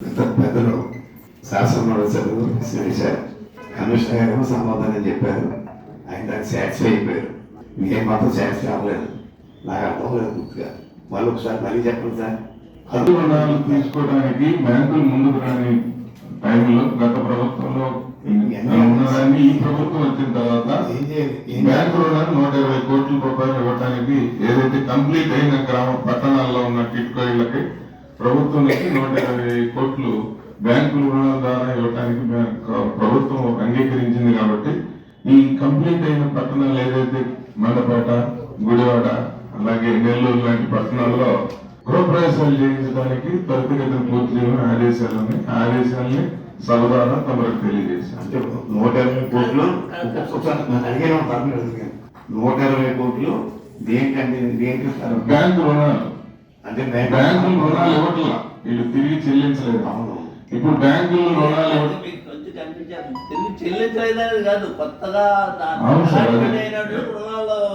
పెద్ద- పెద్దలు శాసనమండలి చదువు శ్రీశారు కమిషనర్ గారు సమాధానం చెప్పారు. ఆయన దానికి సాటిస్ఫై అయిపోయారు. మీకేం మాత్రం సాటిస్ఫై అవ్వలేదు. నాకు అర్థం లేదు పూర్తిగా. మళ్ళీ ఒకసారి మళ్ళీ చెప్పండి సార్. అద్దె రుణాలు తీసుకోవడానికి బ్యాంకులు ముందుకు రాని టైంలో గత ప్రభుత్వంలో ఉన్నదాన్ని ఈ ప్రభుత్వం వచ్చిన తర్వాత బ్యాంకు రుణాలు నూట ఇరవై కోట్ల రూపాయలు ఇవ్వడానికి ఏదైతే కంప్లీట్ అయిన గ్రామ పట్టణాల్లో ఉన్న టిట్కో ఇళ్ళకి ప్రభుత్వం నుంచి నూట ఇరవై కోట్లు బ్యాంకుల రుణాల ద్వారా ఇవ్వడానికి ప్రభుత్వం అంగీకరించింది కాబట్టి ఈ కంప్లీట్ అయిన పట్టణాలు ఏదైతే మండపేట గుడివాడ అలాగే నెల్లూరు లాంటి పట్టణాల్లో గృహప్రవేశాలు చేయించడానికి త్వరితగతిన పూర్తి చేయమని ఆదేశాలు ఉన్నాయి ఆదేశాలని సభ ద్వారా తమకు తెలియజేశాను అంటే నూట ఇరవై కోట్లు నూట ఇరవై కోట్లు దేనికంటే దేనికి బ్యాంకు రుణాలు. అంటే బ్యాంక్ బ్యాంకులు రుణాలు ఇవ్వట్లా. వీళ్ళు తిరిగి చెల్లించలేదు. అవును. ఇప్పుడు బ్యాంకులు రుణాలు చెల్లించలేదనేది కాదు. కొత్తగా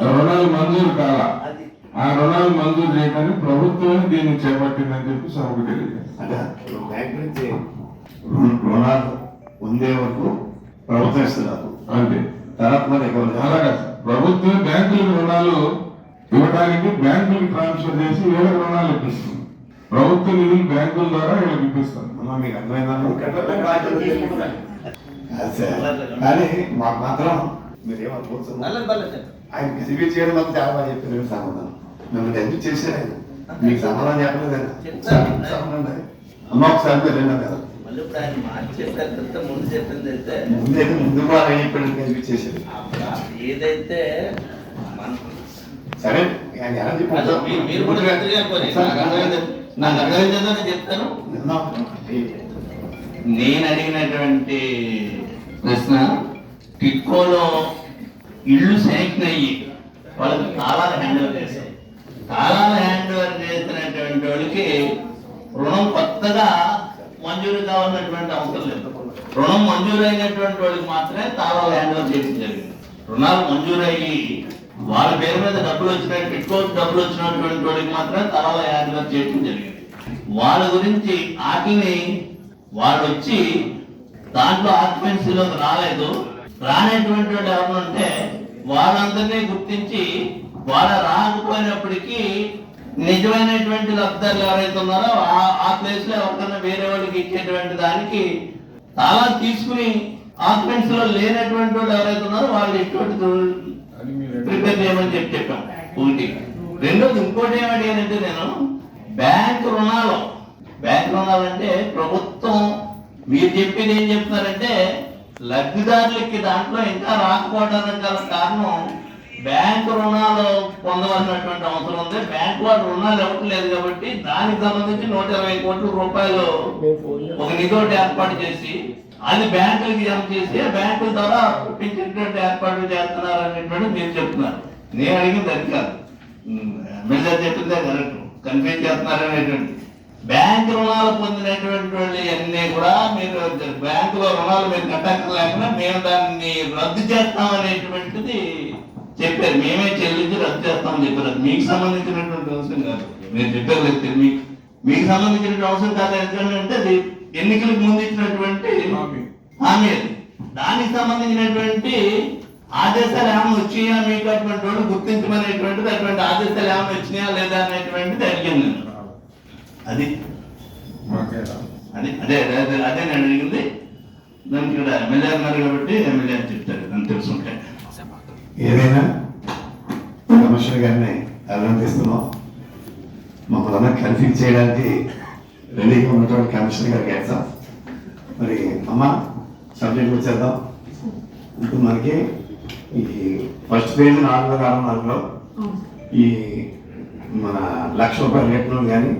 రుణాలు మంజూరు కాలా. అది. ఆ రుణాలు మంజూరు చేయడానికి ప్రభుత్వమే దీన్ని చేపట్టిందని చెప్పి సభకు తెలియజేస్తాను అంటే బ్యాంక్ నుంచి రుణ- రుణాలు పొందే వరకు ప్రభుత్వం ఇస్తున్నారు అంతే. తర్వాత మరి. ప్రభుత్వం బ్యాంకులకు రుణాలు ఇవ్వడానికి బ్యాంకులకు ట్రాన్స్ఫర్ చేసి వేరే రుణాలు ఇప్పిస్తుంది. ప్రభుత్వ నిధులు బ్యాంకుల ద్వారా వీళ్ళకి ఇప్పిస్తుంది అమ్మా మీకు అర్థమైందా. కానీ మాకు మాత్రం ఆయన రివ్యూ చేయడం మాకు చాలా బాగా చెప్పారు. సమాధానం. మిమ్మల్ని ఎందుకు చేశారు ఆయన? మీకు సమాధానం చెప్పలేదు. అమ్మ ఒకసారి మీరు విన్నారు కదా ముందు చెప్పింది అయితే ముందే ఆయన చెప్పాడు చేశారు? ఏదైతే సరే ఎలా చెప్పారు. నాకు అర్థమైంది. నేను చెప్తాను. నేను అడిగినటువంటి ప్రశ్న టిట్కోలో ఇల్లు శాంక్షన్ అయ్యి వాళ్ళకి తాళాలు హ్యాండ్ ఓవర్ చేశారు తాళాలు హ్యాండ్ ఓవర్ చేసినటువంటి వాళ్ళకి రుణం కొత్తగా మంజూరు కావాలన్నటువంటి అవసరం లేదు. రుణం మంజూరు అయినటువంటి వాళ్ళకి మాత్రమే తాళాలు హ్యాండ్ ఓవర్ చేయడం జరిగింది. రుణాలు మంజూరు అయ్యి వాళ్ళ పేరు మీద డబ్బులు వచ్చిన ఎక్కువ డబ్బులు వచ్చినటువంటి వాడికి మాత్రం తర్వాత హ్యాండ్ చేయడం జరిగింది. వాళ్ళ గురించి ఆకిని వాళ్ళు వచ్చి దాంట్లో ఆక్యుపెన్సీలోకి రాలేదు. రానటువంటి వాళ్ళు ఎవరు ఉంటే వాళ్ళందరినీ గుర్తించి వాళ్ళ రాకపోయినప్పటికీ నిజమైనటువంటి లబ్ధాలు ఎవరైతే ఉన్నారో ఆ- ఆ ప్లేస్లో ఎవరికన్నా వేరే వాళ్ళకి ఇచ్చేటువంటి దానికి చాలా తీసుకుని ఆక్యుపెన్సీ లేనటువంటి వాళ్ళు ఎవరైతే ఉన్నారో వాళ్ళు ఇటువంటి ప్రిపేర్ చేయమని చెప్పి చెప్పాం. ఒకటి. రెండోది ఇంకోటి ఏమడిగానంటే నేను బ్యాంక్ రుణాలు. బ్యాంక్ రుణాలు అంటే ప్రభుత్వం మీరు చెప్పేది ఏం చెప్తున్నారంటే లబ్ధిదారులకి దాంట్లో ఇంకా రాకపోవడానికి గల కారణం బ్యాంక్ రుణాలు పొందవలసినటువంటి అవసరం ఉంది. బ్యాంక్ వాళ్ళు రుణాలు ఇవ్వట్లేదు కాబట్టి దానికి సంబంధించి నూట ఇరవై కోట్ల రూపాయలు ఒక నిధి ఒకటి ఏర్పాటు చేసి అది బ్యాంకులకి జమ చేసి బ్యాంకుల ద్వారా ఇప్పించేటువంటి ఏర్పాట్లు చేస్తున్నారు అనేటువంటి మీరు చెప్తున్నారు. నేను అడిగింది అది కాదు. మీరు చెప్పిందే కరెక్ట్. కన్ఫ్యూజ్ చేస్తున్నారు అనేటువంటి బ్యాంక్ రుణాలు పొందినటువంటి వాళ్ళు అన్నీ కూడా మీరు బ్యాంకులో రుణాలు మీరు కట్టక్కర్లేకుండా మేము దాన్ని రద్దు చేస్తాం అనేటువంటిది చెప్పారు. మేమే చెల్లించి రద్దు చేస్తామని చెప్పారు. అది మీకు సంబంధించినటువంటి అవసరం కాదు. మీరు చెప్పారు మీకు మీకు సంబంధించినటువంటి అవసరం కాదు. ఎందుకంటే అది ఎన్నికలకు ముందు ఇచ్చినటువంటి హామీ. అది. దానికి సంబంధించినటువంటి ఆదేశాలు ఏమైనా వచ్చినాయా మీకు? అటువంటి వాళ్ళు గుర్తించమనేటువంటిది అటువంటి ఆదేశాలు ఏమైనా వచ్చినాయా లేదా అనేటువంటిది అడిగాను నేను. అది. అది అదే అదే అదే అదే నేను అడిగింది. దానికి ఇక్కడ ఎమ్మెల్యే అన్నారు కాబట్టి ఎమ్మెల్యే అని చెప్తారు. అని తెలుసుంటే. ఏదైనా కమిషనర్ గారిని అభినందిస్తున్నాం. మమ్మల్ని కన్ఫ్యూజ్ చేయడానికి రెడీగా ఉన్నటువంటి కమిషనర్ గారికి ఎగ్జామ్ మరి అమ్మ సబ్జెక్ట్ వచ్చేద్దాం. ఇప్పుడు మనకి ఈ ఫస్ట్ పేజ్ నాలుగు వేల అరవై నాలుగులో ఈ మన లక్ష రూపాయలు కట్టిన కానీ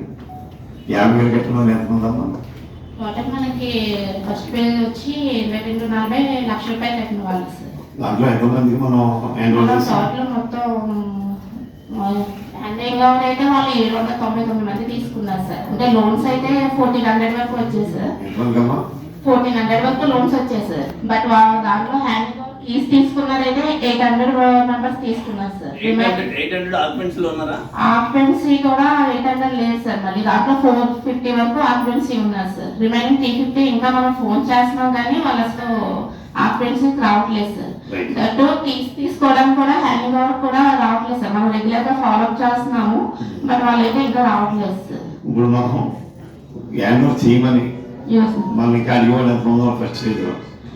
యాభై వేలు కట్టిన వాళ్ళు ఎంత ఉందమ్మా టోటల్ మనకి ఫస్ట్ పేజ్ వచ్చి ఇరవై రెండు నలభై లక్ష రూపాయలు కట్టిన వాళ్ళు దాంట్లో ఎంతమందికి మనం ఎన్రోల్ టోటల్ మొత్తం అయితే వాళ్ళు ఏడు వందల తొంభై తొమ్మిది మంది సార్. అంటే లోన్స్ అయితే ఫోర్టీన్ హండ్రెడ్ వరకు వచ్చాయి సార్. ఫోర్టీన్ హండ్రెడ్ వరకు లోన్స్ వచ్చాయి సార్. బట్ వాళ్ళ దాంట్లో హ్యాండింగ్ అవుట్ ఈస్ తీసుకున్నారైతే ఎయిట్ హండ్రెడ్ మెంబర్స్ తీసుకున్నారు సార్. ఆక్యుపెన్సీ కూడా ఎయిట్ హండ్రెడ్ లేదు సార్. మళ్ళీ దాంట్లో ఫోర్ ఫిఫ్టీ వరకు ఆక్యుపెన్సీ ఉన్నారు సార్. రిమైనింగ్ త్రీ ఫిఫ్టీ ఇంకా మనం ఫోన్ చేస్తున్నాం కానీ వాళ్ళు అసలు ఆక్యుపెన్సీకి రావట్లేదు సార్. Right. దట్టు తీసి తీసుకోవడానికి కూడా హ్యాండింగ్ ఓవర్ కూడా రావట్లేదు సార్. మనం రెగ్యులర్గా ఫాలో అప్ చేస్తున్నాము బట్ వాళ్ళైతే ఇంకా రావట్లేదు సార్. ఇప్పుడు మనం యాన్యువల్ చేయమని. మనకి ఇంకా అడిగేవాళ్ళు ఎంత ఉందో ఫస్ట్ స్టేజ్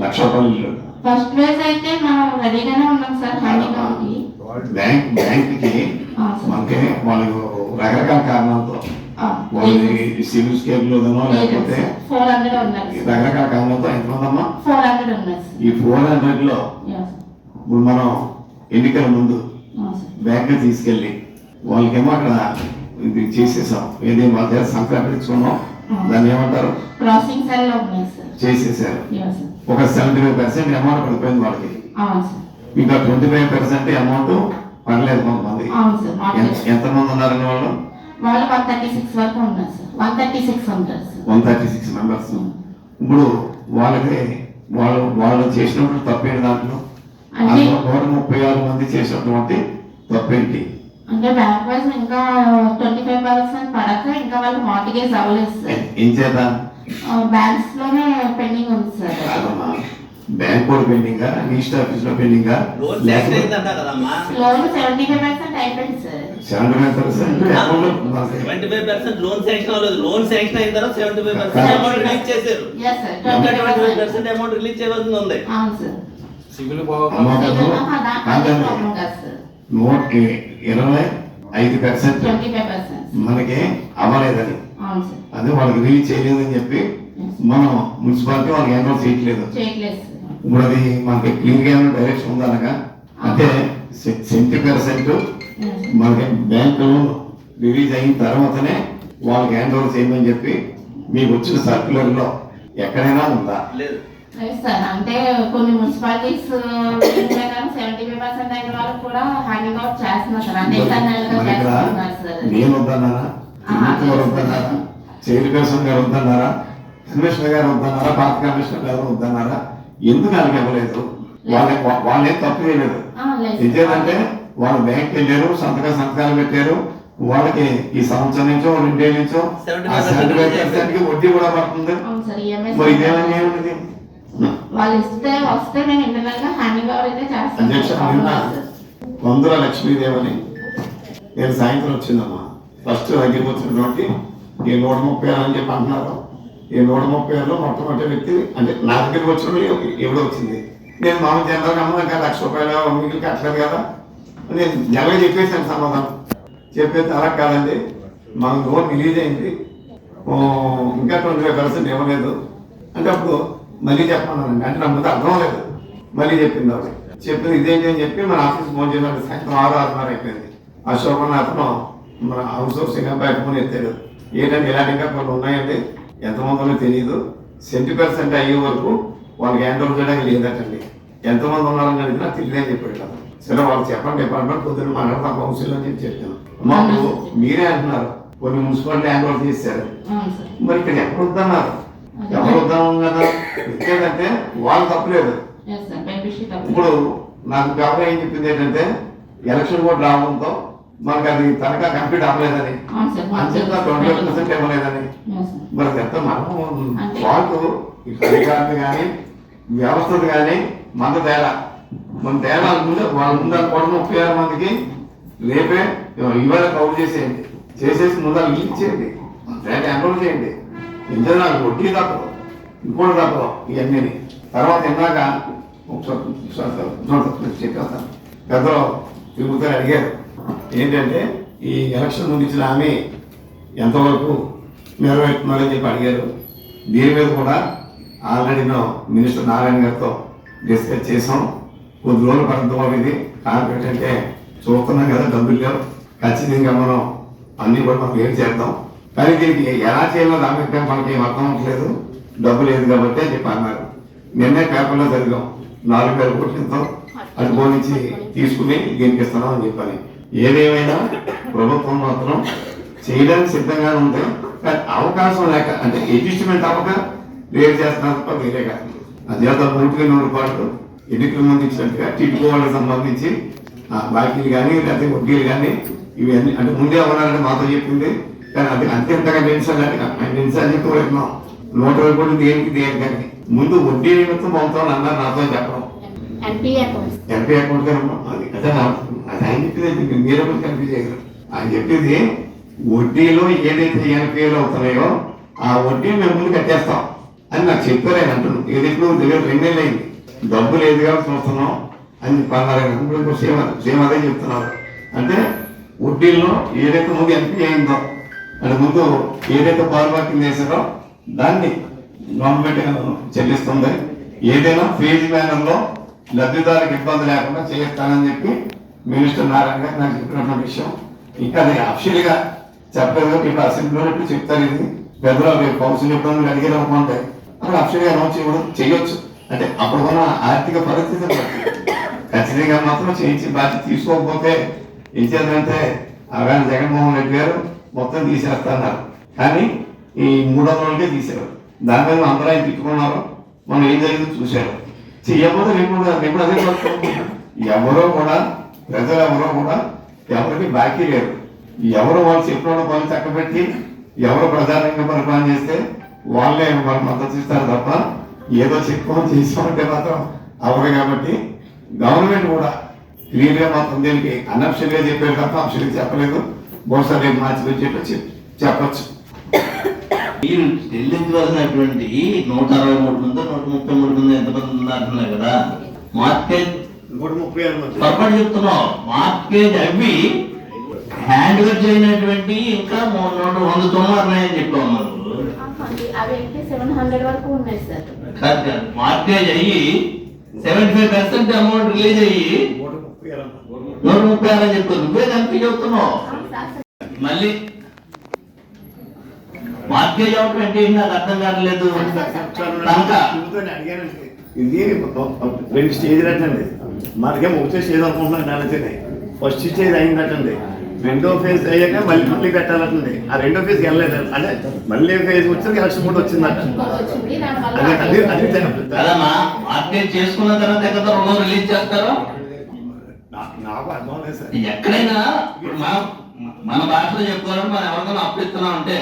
లక్ష రూపాయలు ఫస్ట్ అయితే మనం రెడీగానే ఉన్నాం సార్ హ్యాండింగ్ బ్యాంక్ బ్యాంక్కి. మనకి వాళ్ళకు రకరకాల కారణాలతో వాళ్ళది సివిల్ స్కేల్ లోనో లేకపోతే రకరకాల కారణాలతో ఎంతమంది అమ్మా ఫోర్ హండ్రెడ్ ఈ ఫోర్ హండ్రెడ్లో ఇప్పుడు మనం ఎన్నికల ముందు. బ్యాంక్ తీసుకెళ్ళి వాళ్ళకేమో అక్కడ ఇది చేసేసాం. ఏది వాళ్ళ దగ్గర సంక్రాంతించుకున్నాం దాన్ని ఏమంటారు? క్రాసింగ్ సెల్లో ఉన్నాయి సార్ చేసేసారు. ఒక సెవెంటీ ఫైవ్ పర్సెంట్ అమౌంట్ పడిపోయింది వాళ్ళకి. ఇంకా ట్వంటీ ఫైవ్ పర్సెంట్ అమౌంట్ పడలేదు కొంతమంది. ఎంతమంది ఉన్నారని వాళ్ళు? వాళ్ళు వన్ థర్టీ సిక్స్ వరకు ఉన్నారు సార్ వన్ థర్టీ సిక్స్ ఉంటారు sir one thirty six members ఇప్పుడు వాళ్ళకి వాళ్ళు వాళ్ళు చేసినప్పుడు తప్పేంటి దాంట్లో? నూట ముప్పై ఆరు మంది చేసినటువంటి తప్పేంటి? అంటే బ్యాంక్ వైజ్ ఇంకా ట్వంటీ ఫైవ్ పర్సెంట్ పడక ఇంకా వాళ్ళకి మార్టిగేజ్ అవ్వలేదు సార్. ఏం చేత బ్యాంక్స్లోనే పెండింగ్ ఉంది సార్. కాదమ్మా బ్యాంక్ కూడా పెండింగా రిజిస్టర్ ఆఫీస్లో పెండింగా లోన్ సెవెంటీ ఫైవ్ పర్సెంట్ అయిపోయింది sir. Seventy five percent account seventy five percent loan sanction అవ్వలేదు. లోన్ శాంక్షన్ అయిన తర్వాత seventy five percent amount release చేశారు. Twenty five percent amount release చేయవలసి ఉంది. అవును సార్ సివిల్ అదే ప్రాబ్లం కాదు సార్ నూట ఇరవై ఐదు పర్సెంట్. మనకి అవ్వలేదని అవును సార్. అదే వాళ్ళకి రిలీజ్ చేయలేదని చెప్పి మనం మున్సిపాలిటీ వాళ్ళకి ఎన్రోల్ చేయట్లేదు. ఇప్పుడు అది మనకి క్లీన్గా డైరెక్షన్ ఉందనగా అంటే సెవెంటీ పర్సెంట్. మనకి బ్యాంక్ లోన్ రిలీజ్ అయిన తర్వాతనే వాళ్ళకి హ్యాండ్ ఓవర్ చేయమని చెప్పి మీకు వచ్చిన సర్క్యులర్లో ఎక్కడైనా ఉందా? లేదు. సార్ అంటే కొన్ని మున్సిపాలిటీస్ ప్రకారం సెవెంటీ ఫైవ్ పర్సెంట్ అయిన వాళ్ళకి కూడా హ్యాండింగ్ అవుట్ చేస్తున్నారు సార్ అంటే నెలగా మరి ఇక్కడ చేస్తున్నారు సార్ నేను వద్దన్నారా గారు గారు వద్దన్నారా కమిషనర్ గారు వద్దన్నారా పాత కమిషనర్ గారు వద్దన్నారా ఎందుకు వాళ్ళకి ఇవ్వలేదు? వాళ్ళ వాళ్ళేం తప్పు చేయలేదు. వాళ్ళు బ్యాంక్ వెళ్ళారు సంతకాలు సంతకాలు పెట్టారు. వాళ్ళకి ఈ సంవత్సరం నుంచో రెండేళ్ళ నుంచో 75% సెవెంటీ ఫైవ్ పర్సెంట్కి వడ్డీ కూడా పడుతుంది. మరి ఇదేమని వాళ్ళు ఇస్తే వస్తే మేము ఇంటర్నల్గా హ్యాండింగ్ ఓవర్ అయితే చేస్తాం. లక్ష్మీదేవని నేను సాయంత్రం వచ్చిందమ్మా. ఫస్ట్ అగ్గిపోతున్నటువంటి ఈ నూట ముప్పై ఆరు అని చెప్పి అంటున్నారు. ఈ నూట ముప్పై ఆరులో మొట్టమొదటి వ్యక్తి అంటే నా దగ్గరికి వచ్చిన ఎవడో వచ్చింది. నేను మామూలు జనరల్గా అమ్మ ఇంకా లక్ష రూపాయలు మిగిలి కట్టలేదు కదా. నేను జనరల్గా చెప్పేసాను సమాధానం. చెప్పేది అలా కాదండి. మాకు లోన్ రిలీజ్ అయింది. ఇంకా ట్వంటీ ఫైవ్ పర్సెంట్ ఇవ్వలేదు అంటే అప్పుడు మళ్ళీ చెప్పమన్నానండి అంటే నా ముందు అర్థం లేదు. మళ్ళీ చెప్పింది ఆవిడ. చెప్పింది ఇదేంటి అని చెప్పి మన ఆఫీస్ ఫోన్ చేసినట్టు సాయంత్రం ఆరు ఆరున్నర అయిపోయింది. అశోక్ అన్న అతను మన అవుట్ సోర్సింగ్ బయట ఫోన్ ఎత్తాడు. ఏంటంటే ఇంకా కొన్ని ఉన్నాయండి ఎంతమంది ఉన్నాయో తెలియదు సెంటీ పర్సెంట్ అయ్యే వరకు వాళ్ళకి హ్యాండ్ ఓవర్ చేయడానికి లేదటండి. ఎంతమంది ఉన్నారని తెలియదు అని చెప్పాడు కదా సరే వాళ్ళు చెప్పండి డిపార్ట్మెంట్ పొద్దున్న మాట్లాడతాం కౌన్సిల్ అని చెప్పి చెప్పాను. మాకు మీరే అంటున్నారు. కొన్ని మున్సిపాలిటీ హ్యాండ్ ఓవర్ చేశారు మరి ఇక్కడ ఎక్కడ వద్దన్నారు? ఎవరు వద్దాం కదా ఎందుకంటే వాళ్ళు తప్పలేదు ఇప్పుడు నాకు గవర్నర్ ఏం చెప్పింది ఏంటంటే ఎలక్షన్ కోడ్ రావడంతో మనకు అది తనఖా కంప్లీట్ అవ్వలేదని. అంచేత ట్వంటీ పర్సెంట్ ఇవ్వలేదని. మరి ఎంత మనం వాళ్ళు అధికారులు కానీ వ్యవస్థలు కానీ మన తేడా. మన తేడా ముందు వాళ్ళ ముందు అనుకోవడం ముప్పై ఆరు మందికి రేపే ఇవాళ కౌలు చేసేయండి. చేసేసి ముందు ఇచ్చేయండి తేడా ఎన్రోల్ చేయండి. ఇంతే నాకు వడ్డీ తక్కువ ఇంకోటి తక్కువ ఇవన్నీ తర్వాత ఇందాక ఒకసారి చెప్పేస్తాను పెద్దలు తిరుగుతారు అడిగారు. ఏంటంటే ఈ ఎలక్షన్ ముందు ఆమె హామీ ఎంతవరకు నెరవేరుతున్నారని చెప్పి అడిగారు. దీని మీద కూడా ఆల్రెడీ మేము మినిస్టర్ నారాయణ గారితో డిస్కస్ చేసాం కొద్ది రోజులు పడుతుంది ఇది. కాన్ఫిడెంట్ అంటే చూస్తున్నాం కదా డబ్బులు లేవు. ఖచ్చితంగా మనం అన్నీ కూడా మనం ఏం చేద్దాం? దీనికి ఎలా చేయాలో దానికి మనకి ఏం అర్థం అవ్వట్లేదు. డబ్బు లేదు కాబట్టి అని చెప్పి అన్నారు. నిన్నే పేపర్లో చదివాం. నాలుగు వేల కోట్లతో అటు నుంచి తీసుకుని దీనికి ఇస్తున్నాం అని చెప్పాలి. ఏదేమైనా ప్రభుత్వం మాత్రం చేయడానికి సిద్ధంగా ఉంది. కానీ అవకాశం లేక అంటే అడ్జస్ట్మెంట్ అవ్వక లేట్ చేస్తున్నారు తప్ప వేరే కాదు. అదేదో నూటికి నూరు పాటు ఎన్నికల ముందు ఇచ్చినట్టుగా టిట్టుకోవాళ్ళకి సంబంధించి బాకీలు కానీ లేకపోతే వడ్డీలు కానీ ఇవన్నీ అంటే ముందే అవ్వాలంటే మాతో చెప్పింది. కానీ అది అంటే టెన్షన్ చెప్పి వెళ్తున్నాం నూట కోట్లు దేనికి దేనికి కానీ. ముందు వడ్డీ నిమిత్తం పంపుతామని అన్నారు నాతో చెప్పడం. MP account. అది అదే ఆయన చెప్పేది మీరు కూడా కన్ఫ్యూజ్ చేయగలరు ఆయన చెప్పేది వడ్డీలో ఏదైతే ఎన్పిఏలు అవుతున్నాయో ఆ వడ్డీ మేము ముందు కట్టేస్తాం. అని నాకు చెప్పారు ఆయన అంటున్నాను ఇది ఇప్పుడు దగ్గర రెండేళ్ళు అయింది. డబ్బు లేదు కాబట్టి చూస్తున్నాం. అని పన్నారు సేమ్ అదే- సేమ్ అదే చెప్తున్నారు. అంటే వడ్డీల్లో ఏదైతే ముందు ఎంపీ అయిందో అంటే ముందు ఏదైతే బాగా చేశారో వేసారో దాన్ని గవర్నమెంట్ చెల్లిస్తుంది. ఏదైనా ఫేజ్ మేనర్లో లబ్ధిదారులకు ఇబ్బంది లేకుండా చేస్తానని చెప్పి మినిస్టర్ నారాయణ గారు నాకు చెప్పినటువంటి విషయం. ఇంకా అది అఫీషియల్గా చెప్పలేదు ఇప్పుడు అసెంబ్లీలో ఇప్పుడు చెప్తారు ఇది. పెద్దలు రేపు కౌన్సిల్ ఇబ్బంది అడిగారు అనుకుంటే అక్కడ అఫీషియల్గా అనౌన్స్ చేయడం చేయొచ్చు. అంటే అప్పుడు ఉన్న ఆర్థిక పరిస్థితి ఖచ్చితంగా మాత్రం చేయించి బాధ్యత తీసుకోకపోతే ఏం చేద్దంటే అవగాహన జగన్మోహన్ రెడ్డి గారు మొత్తం తీసేస్తున్నారు కానీ ఈ మూడు వందలకే తీశారు దాని మీద అందరూ ఆయన తిట్టుకున్నారు మనం ఏం జరిగిందో చూశారు. ఎవరు ఎప్పుడు కూడా అదే ఎవరో కూడా ప్రజలు ఎవరో కూడా ఎవరికి బాకీ లేరు ఎవరు వాళ్ళు చెప్పిన పనులు చక్కబెట్టి ఎవరు ప్రధానంగా పరిపాలన చేస్తే వాళ్ళే మనం మద్దతు ఇస్తారు తప్ప ఏదో చెప్పుకొని చేసామంటే మాత్రం అవరు కాబట్టి గవర్నమెంట్ కూడా క్లియర్గా మాత్రం దీనికి అనఫిషియల్ చెప్పారు తప్ప అఫిషియల్ చెప్పలేదు. బహుశా రేపు మార్చి చెప్పి చెప్పచ్చు. మీరు చెల్లించవలసినటువంటి నూట అరవై మూడు మంది నూట ముప్పై మూడు మంది ఎంతమంది ఉన్నారంటున్నారు కదా మార్కెట్ నూట ముప్పై ఆరు మంది. పొరపాటు చెప్తున్నావు. మార్కెట్ అవి హ్యాండ్ ఓవర్ చేయనటువంటి ఇంకా నూట వంద తొమ్మిది ఉన్నాయని చెప్పావు మనం వరకు కాదు మార్కేజ్ అయ్యి seventy five percent amount release అయ్యి నూట ముప్పై ఆరు మంది. నూట ముప్పై ఆరు అని చెప్పావు. నువ్వే కనిపి చెప్తున్నావు. మళ్ళీ మార్కేజ్ అవుట్ అంటే నాకు అర్థం కావట్లేదు. ఇది రెండు స్టేజ్లు అంటండి. మనకేం ఒకటే స్టేజ్ అనుకుంటున్నాను నెలతోనే ఫస్ట్ స్టేజ్ అయిందటండి. రెండో ఫేజ్ అయ్యాక మళ్ళీ మళ్ళీ పెట్టాలంటండి. ఆ రెండో ఫేజ్ వెళ్ళలేదు. అంటే మళ్ళీ ఫేజ్ వచ్చి ఎలక్షన్ కూడా వచ్చిందట. వచ్చింది అదే కదమ్మా చేసుకున్న తర్వాత ఎక్కడ రుణం రిలీజ్ చేస్తారో? నాకు అర్థం లేదు సార్. ఎక్కడైనా మన భాషలో చెప్పుకోవాలంటే మనం ఎవరికైనా అప్పు ఇస్తున్నాం అంటే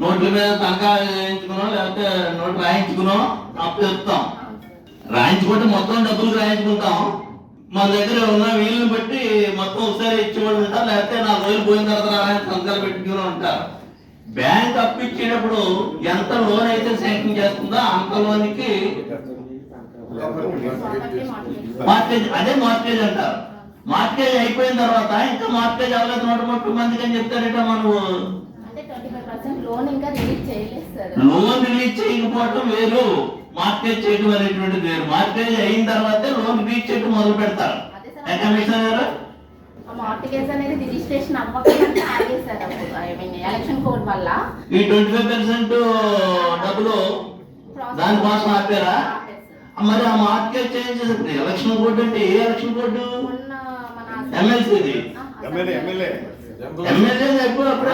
నోట్ల మీద తనఖా వేయించుకునో లేకపోతే నోట్ రాయించుకునో అప్పు ఇస్తాం రాయించుకుంటే మొత్తం డబ్బులు రాయించుకుంటాం. మన దగ్గర ఉన్న వీళ్ళని బట్టి మొత్తం ఒకసారి ఇచ్చేవాళ్ళు ఉంటారు లేకపోతే నాలుగు రోజులు పోయిన తర్వాత రాయని సంతకాలు పెట్టుకుని ఉంటారు. బ్యాంక్ అప్పు ఇచ్చేటప్పుడు ఎంత లోన్ అయితే శాంక్షన్ చేస్తుందో అంత లోన్కి మార్కేజ్ అదే మార్కేజ్ అంటారు. మార్కేజ్ అయిపోయిన తర్వాత ఇంకా మార్కేజ్ అవ్వలేదు నూట ముప్పై మందికి అని చెప్తారట మనము లోన్ ఇంకా రిలీజ్ చేయకపోవటం వేరు మార్కేజ్ చేయడం అనేటువంటిది వేరు. మార్కేజ్ అయిన తర్వాతే లోన్ రిలీజ్ చేయడం మొదలు పెడతారు. ఏ కమిషనర్ గారు? ఈ ట్వంటీ ఫైవ్ పర్సెంట్ డబ్బులు దానికోసం ఆపారా మరి ఆ మార్కేజ్ చేంజ్ ఎలక్షన్ కోడ్ అంటే ఏ ఎలక్షన్ కోడ్ మొన్న మన ఎమ్మెల్సీది ఎమ్మెల్యే ఎమ్మెల్యే ఎమ్మెల్యే ఎప్పుడు అప్పుడు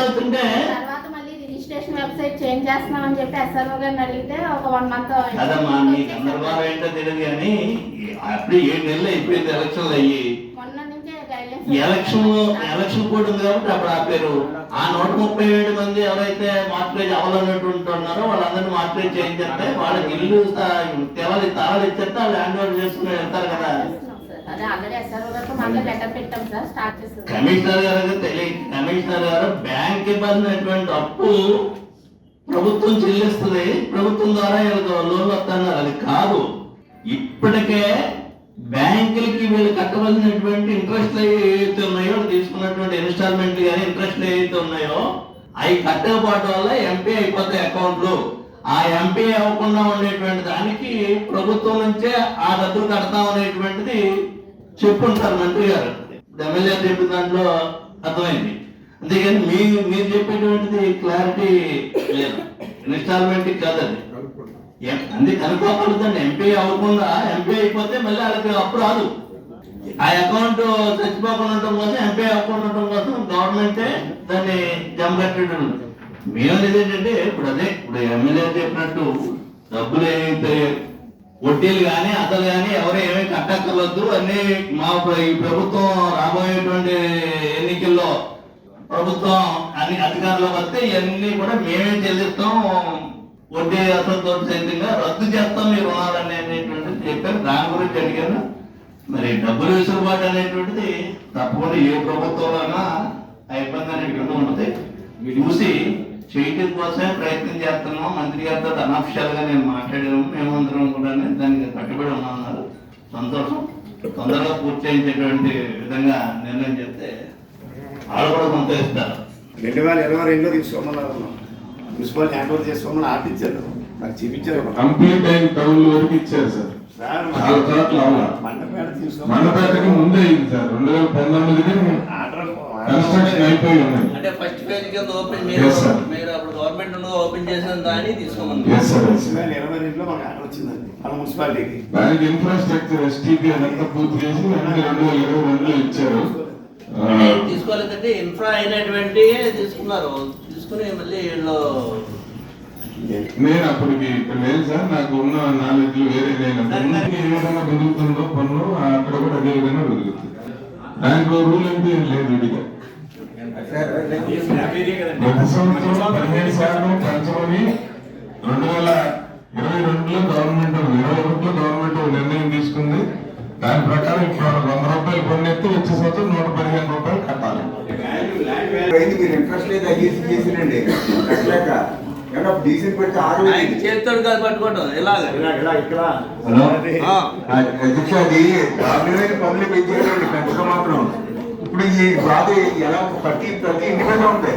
అవుతుంటే తర్వాత మళ్ళీ రిజిస్ట్రేషన్ వెబ్సైట్ చేంజ్ చేస్తున్నామని చెప్పి ఎస్ఆర్ఓ గారిని అడిగితే ఒక వన్ మంత్ అదమ్మా మీ గందరగోళం ఏంటో తెలియదు కానీ అప్పుడు ఏడు నెలలు అయిపోయింది ఎలక్షన్లు అయ్యి. ఎలక్షన్ ఎలక్షన్ కోడ్ ఉంది కాబట్టి అప్పుడు ఆపారు. ఆ నూట ముప్పై ఏడు మంది ఎవరైతే మార్కేజ్ అవ్వాలన్నటువంటి ఉన్నారో వాళ్ళందరినీ మార్కేజ్ చేయించేస్తే వాళ్ళకి ఇల్లు తెవాలి తాళాలు ఇచ్చేస్తే వాళ్ళు హ్యాండ్ ఓవర్ చేసుకుని వెళ్తారు కదా. చేస్తుంది కమిషనర్ గారు తెలియదు. కమిషనర్ గారు బ్యాంక్ ఇవ్వాల్సినటువంటి అప్పు ప్రభుత్వం చెల్లిస్తుంది. ప్రభుత్వం ద్వారా లోన్లు వస్తున్నారు అది కాదు. ఇప్పటికే బ్యాంకులకి వీళ్ళు కట్టవలసినటువంటి ఇంట్రెస్ట్ ఏవైతే ఉన్నాయో తీసుకున్నటువంటి ఇన్స్టాల్మెంట్ కానీ ఇంట్రెస్ట్ ఏవైతే ఉన్నాయో అవి కట్టకపోవడం వల్ల ఎంపీ అయిపోతాయి అకౌంట్లు ఆ ఎంపీ అవ్వకుండా ఉండేటువంటి దానికి ప్రభుత్వం నుంచే ఆ డబ్బులు కడతాం అనేటువంటిది చెప్పుంటారు మంత్రి గారు. ఎమ్మెల్యే చెప్పిన దాంట్లో అర్థమైంది. అంతేగాని మీ మీరు చెప్పేటువంటిది క్లారిటీ లేదు. ఇన్స్టాల్మెంట్ కాదు అది. ఎం- అందుకే కనుక్కోకూడదండి. ఎంపీ అవ్వకుండా ఎంపీ అయిపోతే మళ్ళీ వాళ్ళకి అప్పు రాదు. ఆ అకౌంట్ చచ్చిపోకుండా ఉండటం కోసం ఎంపీ అవ్వకుండా ఉండటం కోసం గవర్నమెంటే దాన్ని జమ కట్టడం మేము ఏంటంటే ఇప్పుడు అదే ఇప్పుడు ఎమ్మెల్యే చెప్పినట్టు డబ్బులు ఏమైతే వడ్డీలు కానీ అసలు కానీ ఎవరు ఏమీ కట్టక్కర్వద్దు అన్ని మా ఈ ప్రభుత్వం రాబోయేటువంటి ఎన్నికల్లో ప్రభుత్వం అన్ని అధికారంలోకి వస్తే ఇవన్నీ కూడా మేమే చెల్లిస్తాం. వడ్డీ అసలుతో సైతంగా రద్దు చేస్తాం మీ రుణాలని అనేటువంటిది చెప్పారు. దాని గురించి అడిగాను మరి డబ్బులు వెసులుబాటు అనేటువంటిది తప్పకుండా ఏ ప్రభుత్వంలోనా ఆ ఇబ్బంది అనేటువంటి ఉంటుంది. చూసి చేయటం కోసమే ప్రయత్నం చేస్తున్నాం మంత్రి గారితో అనఫిషియల్గా నేను మాట్లాడాను. మేమందరం కూడా దానికి కట్టుబడి ఉన్నామన్నారు. సంతోషం. తొందరగా పూర్తి చేయించేటువంటి విధంగా నిర్ణయం చెప్తే వాళ్ళు కూడా సంతోషిస్తారు. రెండు వేల ఇరవై రెండులో తీసుకోమన్నారు మున్సిపల్ హ్యాండ్ ఓవర్ చేసుకోమని ఆపించారు నాకు చూపించారు కంప్లీట్ అయిన టౌన్ వరకు ఇచ్చారు సార్? మండపేట మండపేటకి ముందే అయింది సార్. రెండు వేల పంతొమ్మిదికి కన్స్ట్రక్షన్ అయిపోయి ఉన్నాయి అంటే ఫస్ట్ ఫేజ్ కింద ఓపెన్. మీరు మీరు అప్పుడు గవర్నమెంట్ ఉండగా ఓపెన్ చేసిన దాన్ని తీసుకోమని ఎస్ సార్ ఎస్ వేల ఇరవై రెండులో మనకు ఆర్డర్ వచ్చిందండి. మన మున్సిపాలిటీకి. దానికి ఇన్ఫ్రాస్ట్రక్చర్ ఎస్టీపీ అదంతా పూర్తి చేసి అన్ని రెండు వేల ఇరవై రెండులో ఇచ్చారు. తీసుకోలేదంటే ఇన్ఫ్రా అయినటువంటి తీసుకున్నారు. తీసుకుని మళ్ళీ వీళ్ళు నేను అప్పటికి ఇక్కడ లేదు సార్. నాకు ఉన్న నాలెడ్జ్ వేరే లేనప్పుడు ఏ విధంగా పెరుగుతుందో పనులు అక్కడ కూడా అదే విధంగా పెరుగుతుంది. దాంట్లో రూల్ అంటే ఏం లేదు విడిగా ప్రతి సంవత్సరం పదిహేడు శాతం పెంచమని రెండు వేల ఇరవై రెండులో గవర్నమెంట్ ఇరవై ఒకటిలో గవర్నమెంట్ నిర్ణయం తీసుకుంది దాని ప్రకారం ఇప్పుడు వంద రూపాయలు వచ్చే సంవత్సరం నూట పదిహేను రూపాయలు కట్టాలి మీరు ఇంట్రెస్ట్ లేదు అయ్యేసి చేసినండి కట్టలేక చేతితోడు కాదు పట్టుకోవటం ఇలాగ. అధ్యక్ష అది దారుణమైన పనులు పెంచేయండి పెంచడం మాత్రం. ఇప్పుడు ఈ బాధ ఎలా ప్రతి ప్రతి ఇంటి మీద ఉంది